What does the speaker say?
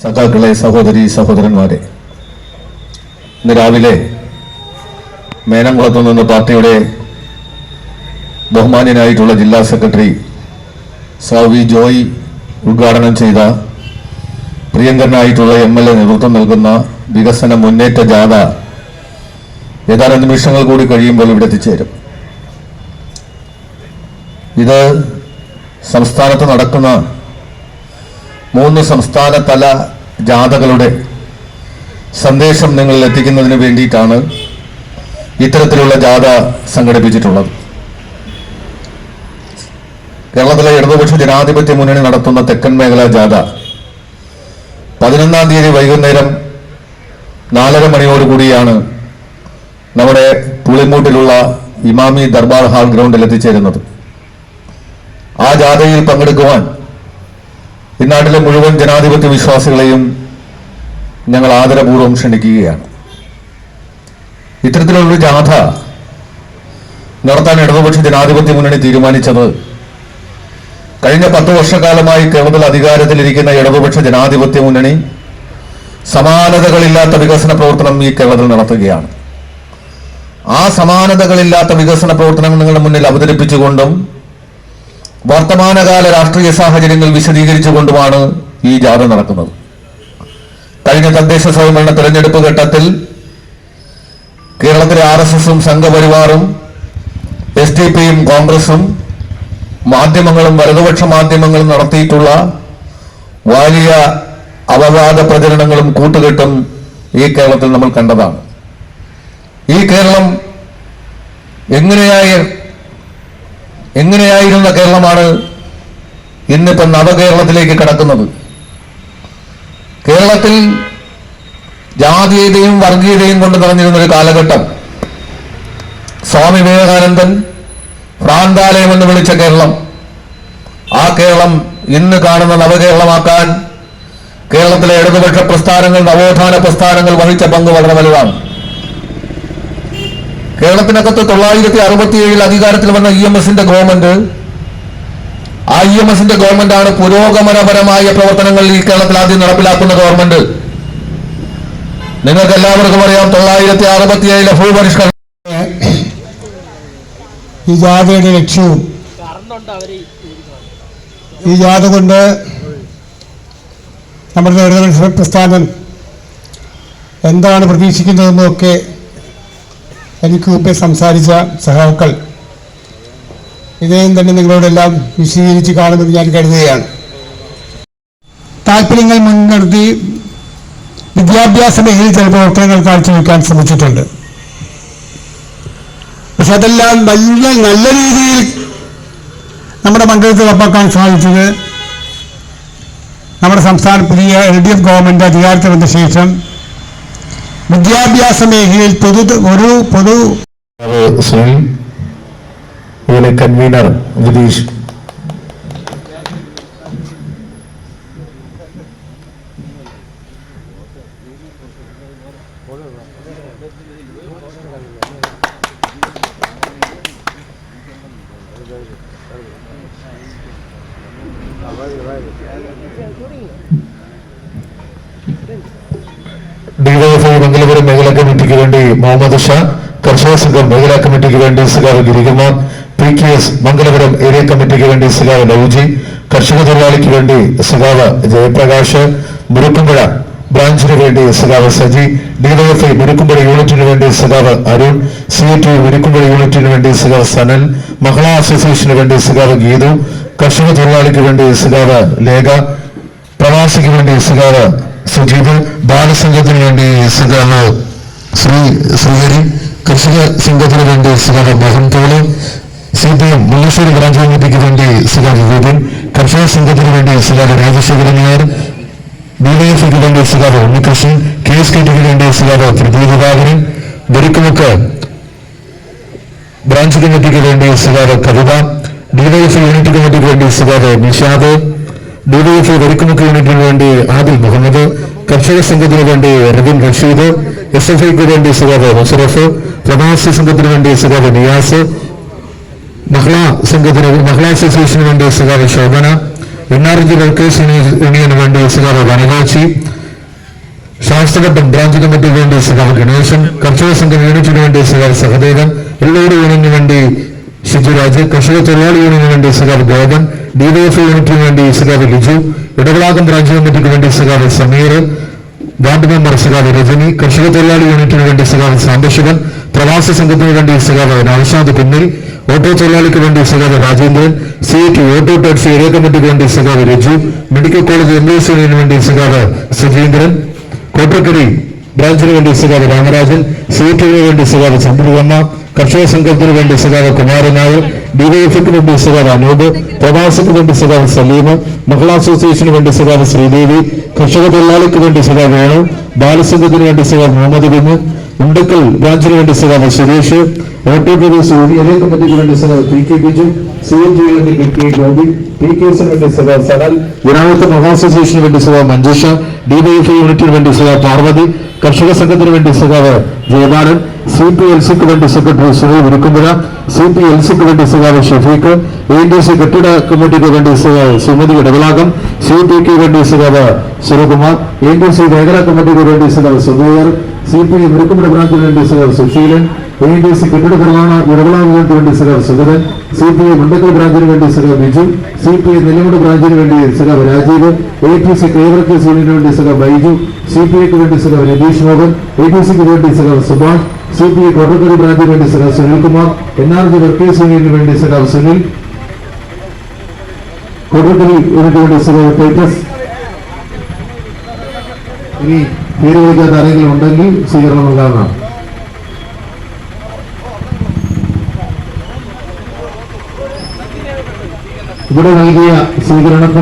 സഖാക്കളെ സഹോദരി സഹോദരന്മാരെ ഇന്ന് രാവിലെ മേനംകുളത്തു നിന്ന് പാർട്ടിയുടെ ബഹുമാന്യനായിട്ടുള്ള ജില്ലാ സെക്രട്ടറി സാവി ജോയ് ഉദ്ഘാടനം ചെയ്ത പ്രിയങ്കരനായിട്ടുള്ള എം എൽ എ നേതൃത്വം നൽകുന്ന വികസന മുന്നേറ്റ ജാഥ ഏതാനും നിമിഷങ്ങൾ കൂടി കഴിയുമ്പോൾ ഇവിടെ എത്തിച്ചേരും. ഇത് സംസ്ഥാനത്ത് നടക്കുന്ന മൂന്ന് സംസ്ഥാന തല ജാഥകളുടെ സന്ദേശം നിങ്ങളിൽ എത്തിക്കുന്നതിന് വേണ്ടിയിട്ടാണ് ഇത്തരത്തിലുള്ള ജാഥ സംഘടിപ്പിച്ചിട്ടുള്ളത്. കേരളത്തിലെ ഇടതുപക്ഷ ജനാധിപത്യ മുന്നണി നടത്തുന്ന തെക്കൻ മേഖലാ ജാഥ. പതിനൊന്നാം തീയതി വൈകുന്നേരം നാലര മണിയോടുകൂടിയാണ് നമ്മുടെ പുളിമൂട്ടിലുള്ള ഇമാമി ദർബാർ ഹാൾ ഗ്രൗണ്ടിൽ എത്തിച്ചേരുന്നത്. ആ ജാഥയിൽ പങ്കെടുക്കുവാൻ ഇന്നാട്ടിലെ മുഴുവൻ ജനാധിപത്യ വിശ്വാസികളെയും ഞങ്ങൾ ആദരപൂർവം ക്ഷണിക്കുകയാണ്. ഇത്തരത്തിലുള്ളൊരു ജാഥ നടത്താൻ ഇടതുപക്ഷ ജനാധിപത്യ മുന്നണി തീരുമാനിച്ചത് കഴിഞ്ഞ പത്ത് വർഷക്കാലമായി കേരളത്തിൽ അധികാരത്തിലിരിക്കുന്ന ഇടതുപക്ഷ ജനാധിപത്യ മുന്നണി സമാനതകളില്ലാത്ത വികസന പ്രവർത്തനം ഈ കേരളത്തിൽ നടത്തുകയാണ്. ആ സമാനതകളില്ലാത്ത വികസന പ്രവർത്തനങ്ങൾ നിങ്ങളുടെ മുന്നിൽ അവതരിപ്പിച്ചുകൊണ്ടും വർത്തമാനകാല രാഷ്ട്രീയ സാഹചര്യങ്ങൾ വിശദീകരിച്ചുകൊണ്ടുമാണ് ഈ ജാഥ നടക്കുന്നത്. കഴിഞ്ഞ തദ്ദേശ സ്വയംഭരണ തെരഞ്ഞെടുപ്പ് ഘട്ടത്തിൽ കേരളത്തിലെ ആർ എസ് എസും സംഘപരിവാറും എസ് ഡി പിയും കോൺഗ്രസും മാധ്യമങ്ങളും വലതുപക്ഷ മാധ്യമങ്ങളും നടത്തിയിട്ടുള്ള വലിയ അപവാദ പ്രചരണങ്ങളും കൂട്ടുകെട്ടും ഈ കേരളത്തിൽ നമ്മൾ കണ്ടതാണ്. ഈ കേരളം എങ്ങനെയായി എങ്ങനെയായിരുന്ന കേരളമാണ് ഇന്നിപ്പോൾ നവകേരളത്തിലേക്ക് കടക്കുന്നത്? കേരളത്തിൽ ജാതീയതയും വർഗീയതയും കൊണ്ട് നിറഞ്ഞിരുന്ന ഒരു കാലഘട്ടം. സ്വാമി വിവേകാനന്ദൻ പ്രാന്താലയം എന്ന് വിളിച്ച കേരളം. ആ കേരളം ഇന്ന് കാണുന്ന നവകേരളമാക്കാൻ കേരളത്തിലെ ഇടതുപക്ഷ പ്രസ്ഥാനങ്ങൾ നവോത്ഥാന പ്രസ്ഥാനങ്ങൾ വഹിച്ച പങ്ക് വളരെ വലുതാണ്. കേരളത്തിനകത്ത് തൊള്ളായിരത്തി അറുപത്തിയേഴിൽ അധികാരത്തിൽ വന്ന ഇ എം എസിന്റെ ഗവൺമെന്റ് ആ ഇ എം എസിന്റെ ഗവൺമെന്റ് ആണ് പുരോഗമനപരമായ പ്രവർത്തനങ്ങൾ ഈ കേരളത്തിൽ ആദ്യം നടപ്പിലാക്കുന്ന ഗവൺമെന്റ്. നിങ്ങൾക്ക് എല്ലാവർക്കും അറിയാം തൊള്ളായിരത്തി അറുപത്തിയേഴിലെ ഭൂപരിഷ്കരണം. ഈ ജാഥയുടെ ലക്ഷ്യവും ഈ ജാഥ കൊണ്ട് നമ്മുടെ പ്രസ്ഥാനം എന്താണ് പ്രതീക്ഷിക്കുന്നതെന്നൊക്കെ എനിക്ക് മുമ്പേ സംസാരിച്ച സഹാക്കൾ. ഇദ്ദേഹം തന്നെ നിങ്ങളോടെല്ലാം വിശദീകരിച്ച് കാണുമെന്ന് ഞാൻ കരുതുകയാണ്. താല്പര്യങ്ങൾ മുൻനിർത്തി വിദ്യാഭ്യാസ മേഖലയിൽ ചില പ്രവർത്തനങ്ങൾ കാഴ്ചവെക്കാൻ ശ്രമിച്ചിട്ടുണ്ട്. പക്ഷെ അതെല്ലാം വലിയ നല്ല രീതിയിൽ നമ്മുടെ മണ്ഡലത്തിൽ ഉറപ്പാക്കാൻ സാധിച്ചത് നമ്മുടെ സംസ്ഥാന പുതിയ എൽ ഡി എഫ് ഗവൺമെന്റ് അധികാരത്തിൽ വന്ന ശേഷം വിദ്യാഭ്യാസ മേഖലയിൽ പൊതു ഒരു പൊതു സുനിൽ അതുപോലെ കൺവീനർ വിതീഷ് ഡിവൈഎഫ്ഐ മംഗലപുരം മേഖലാ കമ്മിറ്റിക്ക് വേണ്ടി മുഹമ്മദ് ഷാ കർഷക സംഘം മേഖലാ കമ്മിറ്റിക്ക് വേണ്ടി സിഗാവ് Girikumar P K S Mangalapuram area കമ്മിറ്റിക്ക് വേണ്ടി സിഗാവ് ലൗജി കർഷക തൊഴിലാളിക്ക് വേണ്ടി സിഗാവ് ജയപ്രകാശ് മുരുക്കുമ്പുഴ ബ്രാഞ്ചിന് വേണ്ടി സിഗാവ് സജി ഡിവൈഎഫ്ഐ മുരുക്കുമ്പുഴ യൂണിറ്റിന് വേണ്ടി സിഗാവ് അരുൺ സി ടി മുരുക്കുമ്പുഴ യൂണിറ്റിന് വേണ്ടി സിഗാവ് സനൽ മഹിളാ അസോസിയേഷന് വേണ്ടി സിഗാവ് ഗീതു കർഷക തൊഴിലാളിക്ക് വേണ്ടി സിഗാവ് ലേഖ പ്രവാസിക്ക് വേണ്ടി സിഗാവ് സുജീത് ബാലസംഘത്തിന് വേണ്ടി സിഗാവ് ശ്രീ ശ്രീഹരി കർഷക സംഘത്തിന് വേണ്ടി സിഗാവ് Mohan Paul C P M Mullassery branch കമ്മിറ്റിക്ക് വേണ്ടി സിഗാവ് വിപിൻ കർഷക സംഘത്തിന് വേണ്ടി സിഗാവ് രാജശേഖരൻ നായർ ഡിവൈഎഫ്ഐക്ക് വേണ്ടി സിഗാവ് ഉണ്ണികൃഷ്ണൻ കെ എസ് കെ ടിക്ക് വേണ്ടി സിഗാവ് പ്രതി ദിവാകരൻ വെരുക്കുമുക്ക് ബ്രാഞ്ച് കമ്മിറ്റിക്ക് വേണ്ടി സിഗാവ് കവിത ഡിവൈഎഫ്ഐ യൂണിറ്റ് കമ്മിറ്റിക്ക് വേണ്ടി സിഗാവ് നിഷാദ് ഡിവൈഎഫ്ഐ വെരുക്കുമുക്ക് യൂണിറ്റിന് വേണ്ടി ആദിൽ മുഹമ്മദ് കർഷക സംഘത്തിന് വേണ്ടി റബിൻ റഷീദ് എസ് എഫ് ഐക്ക് വേണ്ടി സിഗാവ് മുഷറഫ് പ്രവാസി സംഘത്തിന് വേണ്ടി സിഗാവ് നിയാസ് മഹിളാ സംഘത്തിന് മഹിളാ അസോസിയേഷന് വേണ്ടി സിഗാവ് Shobhana N R G workers യൂണിയന് വേണ്ടി സിഗാവ് വനവാച്ചി ശാസ്ത്രഘട്ടം ബ്രാഞ്ച് കമ്മിറ്റിക്ക് വേണ്ടി സഖാവ് ഗണേശൻ കർഷക സംഘം യൂണിറ്റിന് വേണ്ടി സഖാവ് സഹദേവൻ എല്ലോട് യൂണിയന് വേണ്ടി ഷിജുരാജ് കർഷക തൊഴിലാളി യൂണിയന് വേണ്ടി സഖാവ് ഗോപൻ ഡിവൈഎഫ് യൂണിറ്റിന് വേണ്ടി സഖാവ് ലിജു ഇടവിളാകം ബ്രാഞ്ച് കമ്മിറ്റിക്ക് വേണ്ടി സഖാവ് സമീർ വാർഡ് മെമ്പർ സഖാവ് രജനി കർഷക തൊഴിലാളി യൂണിറ്റിന് വേണ്ടി സഖാവ് സാംബശിവൻ പ്രവാസി സംഘത്തിന് വേണ്ടി സഖാവ് നൌഷാദ് പിന്നിൽ ഓട്ടോ തൊഴിലാളിക്ക് വേണ്ടി സഖാവ് Rajendran C T auto taxi area കമ്മിറ്റിക്ക് വേണ്ടി സഖാവ് Raju medical college M S യൂണിയന് വേണ്ടി സഖാവ് സുജീന്ദ്രൻ കോട്ടക്കരി ബ്രാഞ്ചിന് വേണ്ടി സഖാവ് രാമരാജൻ സി ടിവിന് വേണ്ടി സഖാവ് ചന്ദ്രവർമ്മ കർഷക സംഘത്തിന് വേണ്ടി സഖാവ് കുമാരൻ ഡിവൈഎഫിന് വേണ്ടി സഖാവ് അനൂപ് പ്രവാസിക്ക് വേണ്ടി സഖാവ് സലീം മഹിളാ അസോസിയേഷന് വേണ്ടി സഖാവ് ശ്രീദേവി കർഷക തൊഴിലാളിക്ക് വേണ്ടി സഖാവ് വേണു ബാലസംഘത്തിന് വേണ്ടി സഖാവ് മുഹമ്മദ് ബിന് ഉണ്ടക്കൽ ബ്രാഞ്ചിന് വേണ്ടി സഖാവ് സുരേഷ് ഓട്ടോ പ്രദേശ് ഏരിയ കമ്മിറ്റിക്ക് വേണ്ടി സഖാവ് P K Biju C N ജിക്ക് വേണ്ടി P K Gopi P K എസിന് വേണ്ടി സഖാവ് സനൽ ജനാധിപത്യ മഹാ അസോസിയേഷന് വേണ്ടി സഖാവ് മഞ്ജുഷ ഡിവൈഎഫ് യൂണിറ്റിന് വേണ്ടി സഖാവ് പാർവതി കർഷക സംഘത്തിന് വേണ്ടി സഖാവ് ജയബാലൻ സി പി എൽ സിക്ക് വേണ്ടി secretary Sunil Urukkumpuzha C P L സിക്ക് വേണ്ടി സഖാവ് ഷഫീഖ് എ ഡി സി കെട്ടിട കമ്മിറ്റിക്ക് വേണ്ടി സുമതി ഇടവിളാകം സി പി വേണ്ടി സഖാവ് സുരകുമാർ എ ഡി സി മേഖലാ കമ്മിറ്റിക്ക് വേണ്ടി സഖാവ് സുബൈർ സി പി ഉരുക്കുമ്പുഴ ബ്രാഞ്ചിന് വേണ്ടി സഖാവ് സുശീലൻ എ ഡി സി കെട്ടിട നിർമ്മാണ ഇടവിളാകത്തിന് വേണ്ടി സഖാവ് Sugathan C P I Mundakkal ബ്രാഞ്ചിന് വേണ്ടി സഖാവ് Biju C P I Nellimood ബ്രാഞ്ചിന് വേണ്ടി സഖാവ് Rajeev A T C Kerala യൂണിയന് വേണ്ടി സഖാവ് ബൈജു സി പി ഐക്ക് വേണ്ടി സഖാവ് രതീഷ് മോഹൻ എ ടി സിക്ക് വേണ്ടി സഖാവ് Subhash C P I Kottakkal ബ്രാഞ്ചിന് വേണ്ടി സഖാവ് Sunilkumar N R G workers യൂണിയന് വേണ്ടി സഖാവ് സുനിൽ കോട്ടക്കൽ യൂണിറ്റ് വേണ്ടി സഖാവ് ടൈറ്റസ്. ഇനി പേര് വിളിക്കാത്ത ആരെങ്കിലും ഉണ്ടെങ്കിൽ സ്വീകരണം നൽകാവുന്നതാണ്. ഇവിടെ നൽകിയ സ്വീകരണത്തിന്